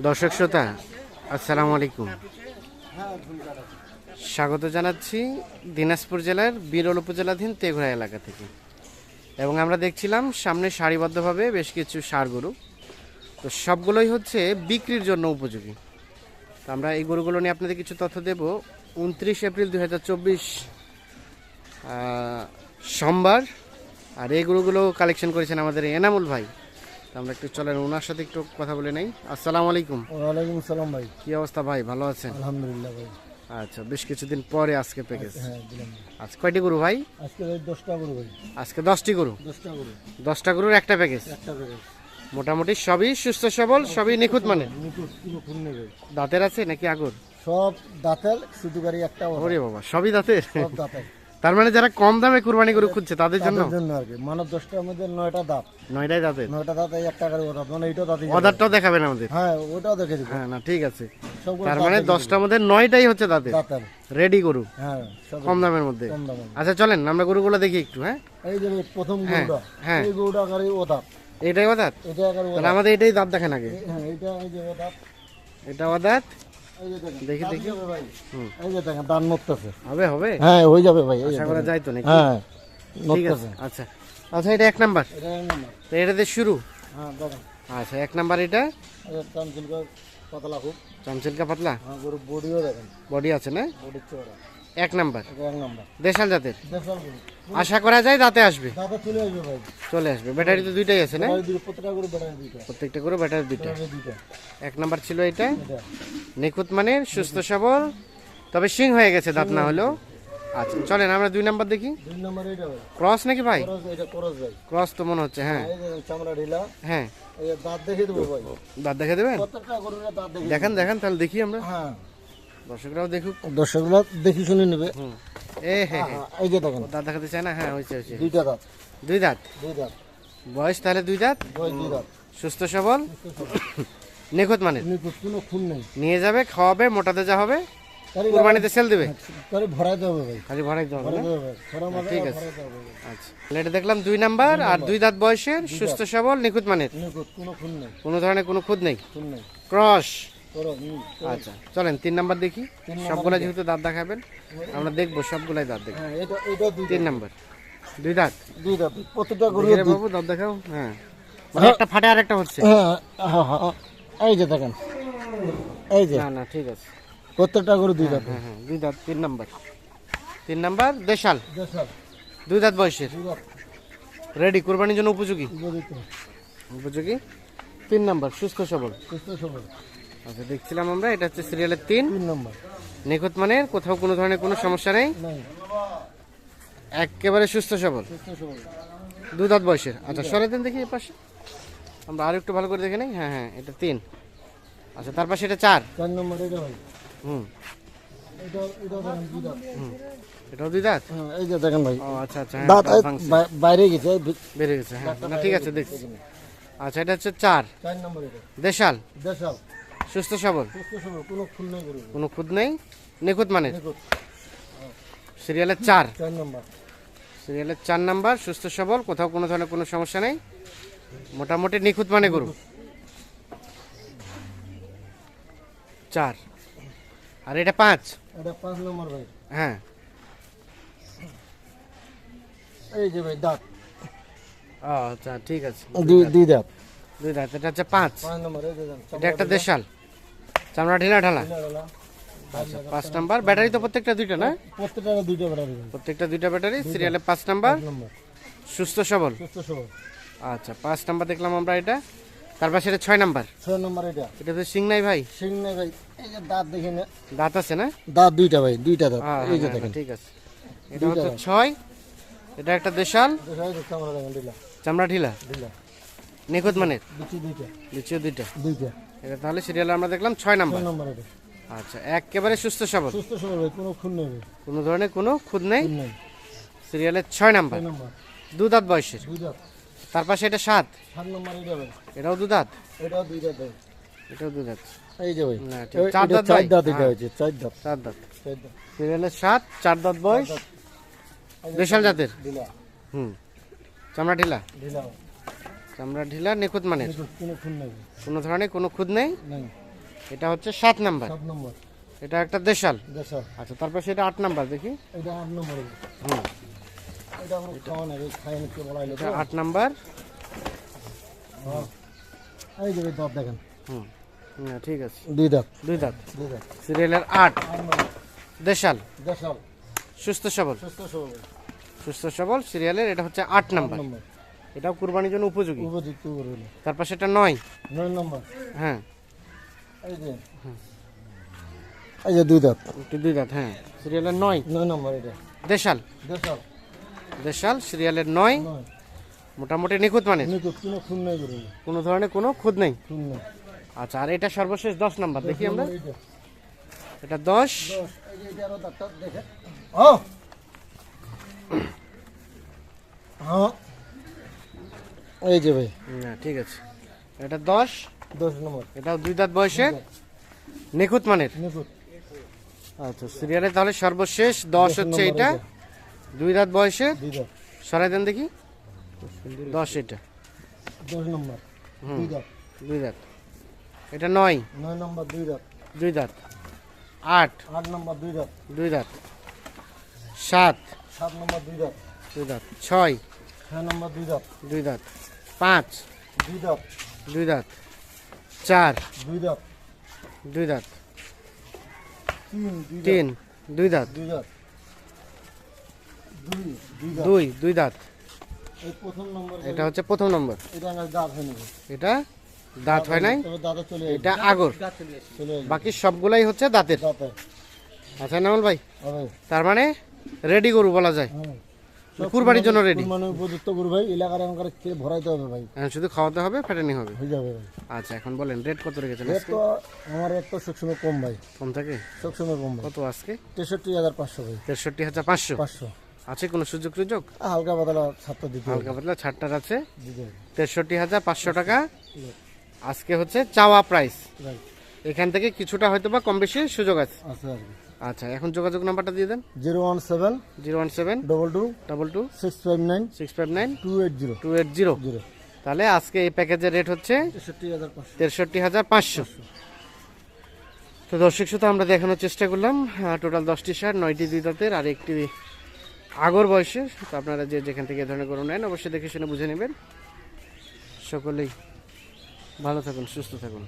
দর্শক শ্রোতা, আসসালামু আলাইকুম। স্বাগত জানাচ্ছি দিনাজপুর জেলার বিরল উপজেলাধীন তেঘরা এলাকা থেকে। এবং আমরা দেখছিলাম সামনে সারিবদ্ধভাবে বেশ কিছু সার গরু তো সবগুলোই হচ্ছে বিক্রির জন্য উপযোগী। তো আমরা এই গরুগুলো নিয়ে আপনাদের কিছু তথ্য দেব। উনত্রিশ এপ্রিল দু হাজার চব্বিশ সোমবার। আর এই গরুগুলো কালেকশন করেছেন আমাদের এনামুল ভাই। তো আমরা একটু চলেন ওনার সাথে একটু কথা বলে নেই। আসসালামু আলাইকুম। ওয়ালাইকুম সালাম ভাই। কি অবস্থা ভাই? ভালো আছেন? আলহামদুলিল্লাহ ভাই। আচ্ছা বেশ কিছুদিন পরে আজকে প্যাকেজ আজ কয়টি গরু ভাই? আজকে দশটা করো ভাই। আজকে দশটি গরু? দশটা করো দশটা গরুর একটা প্যাকেজ একটা করে মোটামুটি সবই সুস্থ সবল সবই নিখুঁত মানে দাঁতের আছে নাকি আগর? সব দাঁতের শুধু গাড়ি একটা। ওরে বাবা সবই দাঁতের? সব দাঁতের। তার মানে যারা কম দামে কুরবানি গরু খুঁজছে তাদের জন্য? আর কি। মানব দশটার মধ্যে নয়টা দাঁত। নয়টাই দাঁতের? নয়টা দাঁত এই একটা ওটা মানে এইটাও দাঁত অর্ডারটাও দেখাবেন আমাদের? হ্যাঁ ওটাও দেখে দিব। হ্যাঁ না ঠিক আছে। তার মানে। দশটার মধ্যে নয়টাই হচ্ছে দাঁতের? রেডি গরু? হ্যাঁ কম দামের মধ্যে? আচ্ছা চলেন আমরা গরুগুলো দেখি একটু হ্যাঁ? এই যে প্রথম হ্যাঁ, গরুটা। হ্যাঁ। এই গরুটা গাড়ি ও দাঁত। এটাই অদাঁত এটা গাড়ি ও তাহলে আমাদের এটাই দাঁত দেখেন আগে। হ্যাঁ এইটা এই যে ও দাঁত। এটা যে দেখেন দেখি, দেখি। যাবে ভাই। হুম। এই যে দেখেন দাঁত নড়তেছে। হবে হবে? হ্যাঁ হয়ে যাবে ভাই আশা করা যায় তো নাকি? হ্যাঁ নড়তেছে। আচ্ছা। আচ্ছা এটা এক নাম্বার। এটা। এটাতে শুরু? হ্যাঁ দেখেন আচ্ছা এক নাম্বার এটা? এই পাতলা খুব। চামচিলকা পাতলা? হ্যাঁ গরু বডিও দেখেন। বডি আছে না? বডি চওড়া। এক নাম্বার। দেশাল জাতের? আশা করা যায় দাঁতে আসবে? চলে আসবে ব্যাটারি তো দুইটাই আছে না? প্রত্যেকটা গরু ব্যাটারি দুইটা। করে ব্যাটারি দুইটা। এক নাম্বার ছিল এটা। নিখুঁত মানের সুস্থ সবল। তবে সিং হয়ে গেছে দাঁত না হলেও। আচ্ছা চলেন আমরা দুই নাম্বার দেখি। ক্রস নাকি ভাই? করস এটা করস ভাই। ক্রস তো মনে হচ্ছে হ্যাঁ। হ্যাঁ। দাঁত দেখে দেবো ভাই। দাঁত দেখে দেবেন? দেখেন দেখেন তাহলে দেখি আমরা। হ্যাঁ। দর্শকরাও দেখুক। দর্শকরা দেখি শুনে নেবে। এ হ্যাঁ, এই যে দেখেন। দাঁত দেখাতে চায় না? হ্যাঁ হয়েছে হয়েছে। দুইটা দাঁত। দুই দাঁত? দুই দাঁত। বয়স তাহলে দুই দাঁত? দুই দাঁত। সুস্থ সবল। নিখুঁত মানের? নিখুঁত কোনো খুন নেই। নিয়ে যাবে খাওয়াবে মোটাতে যা হবে কুরবানিতে সেল দেবে? ভাই। খালি ভরাই ভরাইতে হবে ঠিক আছে। আচ্ছা তাহলে দেখলাম দুই নাম্বার আর দুই দাঁত বয়সের সুস্থ সবল নিখুঁত মানের? নিখুঁত কোনো খুন নেই। কোনো ধরনের কোনো খুদ নেই? খুন নেই। ক্রস? আচ্ছা চলেন তিন নাম্বার দেখি। সবগুলা যেহেতু দাঁত দেখাবেন আমরা দেখব সবগুলাই দাঁত দেখব হ্যাঁ তিন নাম্বার। দুই দাঁত? দুই দাঁত। প্রত্যেকটা গরু বাবু দাঁত দেখাও। হ্যাঁ। মানে একটা ফাটে আর একটা হচ্ছে। হ্যাঁ হ্যাঁ হ্যাঁ। এই যে দেখেন। এই যে। না না ঠিক আছে। প্রত্যেকটা গরু দুই দাঁত হ্যাঁ হ্যাঁ দুই দাঁত তিন নাম্বার। তিন নাম্বার দেশাল। দেশাল। দুই দাঁত বয়সের। রেডি কোরবানির জন্য উপযোগী? উপযোগী তিন নাম্বার সুস্থ সবল? সুস্থ সবল। আচ্ছা দেখছিলাম আমরা এটা হচ্ছে সিরিয়ালের তিন। তিন নম্বর। নিখুঁত মানের কোথাও কোনো ধরনের কোনো সমস্যা নেই? একেবারে সুস্থ সবল? সুস্থ সবল। দুই দাঁত বয়সের। আচ্ছা সরে দেন দেখি এ পাশে আমরা আর একটু ভালো করে দেখে নেই? হ্যাঁ হ্যাঁ এটা তিন। আচ্ছা তার পাশে এটা চার। চার নম্বর এটা ভাই হুম। এটাও দুই দাঁত? হ্যাঁ এই যে দেখেন ভাই। আচ্ছা আচ্ছা হ্যাঁ, দাঁত বাইরে গেছে বেড়ে গেছে হ্যাঁ। না ঠিক আছে দেখছি। আচ্ছা এটা হচ্ছে চার। চার নম্বর এটা। দেশাল। দেশাল। সুস্থ সবল। সুস্থ সবল কোনো খুন নেই কোনো খুদ নেই? নিখুঁত নিখুঁত। সিরিয়ালের চার। চার নম্বর। সিরিয়ালের চার নাম্বার সুস্থ সবল কোথাও কোনো ধরনের কোনো সমস্যা নেই। মোটামুটি নিখুঁত মানে গরু। চার। আর এটা পাঁচ? এটা পাঁচ নম্বর ভাই। হ্যাঁ। এই যে ভাই দাঁত। আচ্ছা ঠিক আছে। দুই দুই দাঁত। দুই দাঁত এটা হচ্ছে পাঁচ। এটা একটা দেশাল। চামড়া ঢিলা ঢালা? আচ্ছা পাঁচ নাম্বার। ব্যাটারি তো প্রত্যেকটা দুইটা না? প্রত্যেকটা দুইটা ব্যাটারি প্রত্যেকটা দুইটা ব্যাটারি সিরিয়ালে পাঁচ নাম্বার। নম্বর। সুস্থ সবল। সুস্থ সবল। আচ্ছা পাঁচ নাম্বার দেখলাম আমরা এটা। তারপর সেটা ছয় নাম্বার। ছয় নম্বর এটা। এটা তো সিং নাই ভাই। সিং নেই ভাই এই যে দাঁত দেখে না। দাঁত আছে না? দাঁত দুইটা ভাই দুইটা দাঁত। এই যে হ্যাঁ, দেখেন। ঠিক আছে। এটা হচ্ছে ছয়। এটা একটা দেশাল। চামড়া দেখেন দিলা চামড়া ঢিলা? দিলা নিখুঁত মানের? দুটি দুইটা। দুইটা দুইটা। এটা তাহলে সিরিয়ালে আমরা দেখলাম ছয় নাম্বার। ছয় নম্বর এটা। আচ্ছা একেবারে সুস্থ সবল। সুস্থ সবল ভাই কোনো খুন নেই কোনো ধরনের কোনো খুদ নেই। সিরিয়ালের ছয় নাম্বার। দু দাঁত বয়সের। দুই দাঁত। তার পাশে এটা সাত। সাত নম্বর এটা ভাই। এটাও দু দাঁত? এটাও দুই দাঁত ভাই। এটাও দু দাঁত। এই যে ভাই। চার দাঁত চার দাঁত এটা হ্যাঁ। হয়েছে চার দাঁত। চার দাঁত। চার দাঁত। সিরিয়ালের সাত চার দাঁত বয়স। দেশাল জাতের? হুম। চামড়া ঢিলা? দিলা চামড়া ঢিলা নিখুঁত মানের? কোনো ধরনের কোনো খুদ নেই? এটা হচ্ছে সাত নাম্বার। এটা একটা দেশাল। দেশাল। আচ্ছা তারপর সেটা আট নাম্বার দেখি। এটা আট নম্বর। হুম। আট নাম্বার। এই যে দাঁত দেখেন। হুম হ্যাঁ, ঠিক আছে। দুই দাঁত। দুই দাঁত। সিরিয়ালের আট। দেশাল। দেশাল। সুস্থ সবল। সুস্থ সবল। সুস্থ সবল সিরিয়ালের এটা হচ্ছে আট নাম্বার। এটাও কুরবানির জন্য উপযোগী। উপযুক্ত করবে তারপর সেটা নয়। নয় নম্বর। হ্যাঁ। এই যে। এই যে দুই দাঁত। দুই দাঁত হ্যাঁ। সিরিয়ালের নয়। নয় নম্বর এটা। দেশাল। দেশাল। দেশাল সিরিয়ালের নয়। মোটামুটি নিখুঁত নিখুঁত কোনো ধরনের কোনো খুঁত নেই? আচ্ছা আর এটা সর্বশেষ দশ নাম্বার দেখি আমরা। এটা দশ। এই যে এটা হ্যাঁ। এই যে ভাই। হ্যাঁ ঠিক আছে। এটা দশ। দশ নম্বর। এটাও দুই দাঁত বয়সের নিখুঁত মানের? নিখুঁত। আচ্ছা সিরিয়ালে তাহলে সর্বশেষ দশ হচ্ছে এটা এটা। দুই দাঁত বয়সে সরাই দেন দেখি দশ এটা দশ নম্বর দুই দাঁত দুই দাঁত এটা নয় নয় নম্বর দুই দাঁত দুই দাঁত আট আট নম্বর দুই দাঁত দুই দাঁত সাত সাত নম্বর দুই দাঁত দুই দাঁত ছয় ছয় নম্বর দুই দাঁত দুই দাঁত পাঁচ দুই দাঁত দুই দাঁত চার দুই দাঁত দুই দাঁত তিন তিন দুই দাঁত দুই দাঁত দুই দুই দাঁত। এটা হচ্ছে প্রথম নম্বর। এটা দাঁত হয়নি। এটা দাঁত হয় নাই? এটা আগর। বাকি সবগুলাই হচ্ছে দাঁতের। আচ্ছা নামল ভাই। তার মানে রেডি গরু বলা যায়। কুরবানির জন্য ready? মানে উপযুক্ত গরু ভাই এলাকার এলাকার খেয়ে ভরাইতে হবে ভাই। হ্যাঁ, শুধু খাওয়াতে হবে ফেটানি হবে। হয়ে যাবে আচ্ছা এখন বলেন রেট কত রেখেছেন রেট তো আমার রেট তো সবসময় কম ভাই। কম থাকে? সবসময় কম ভাই। কত আজকে? তেষট্টি হাজার পাঁচশো ভাই। তেষট্টি হাজার পাঁচশো। পাঁচশো। আছে কোনো সুযোগ সুযোগ? হালকা পাতলা ছাত্র দিতে হালকা পাতলা ছাড়টার আছে। তেষট্টি হাজার পাঁচশো টাকা। আজকে হচ্ছে চাওয়া প্রাইস এখান থেকে কিছুটা হয়তো বা কম বেশি সুযোগ আছে। আচ্ছা এখন যোগাযোগ নাম্বারটা দিয়ে দেন। Zero one seven zero one seven double two double two six five nine six five nine two eight zero two eight zero zero তাহলে আজকে এই প্যাকেজের রেট হচ্ছে তেষট্টি হাজার পাঁচশো। তো দর্শক শুধু আমরা দেখানোর চেষ্টা করলাম টোটাল দশটি শার্ট নয়টি দুই দাঁতের আর একটি আগর বয়সে, তো আপনারা যে যেখান থেকে এ ধরনের গরু নেন, অবশ্যই দেখে শুনে বুঝে নেবেন। সকলেই ভালো থাকুন, সুস্থ থাকুন।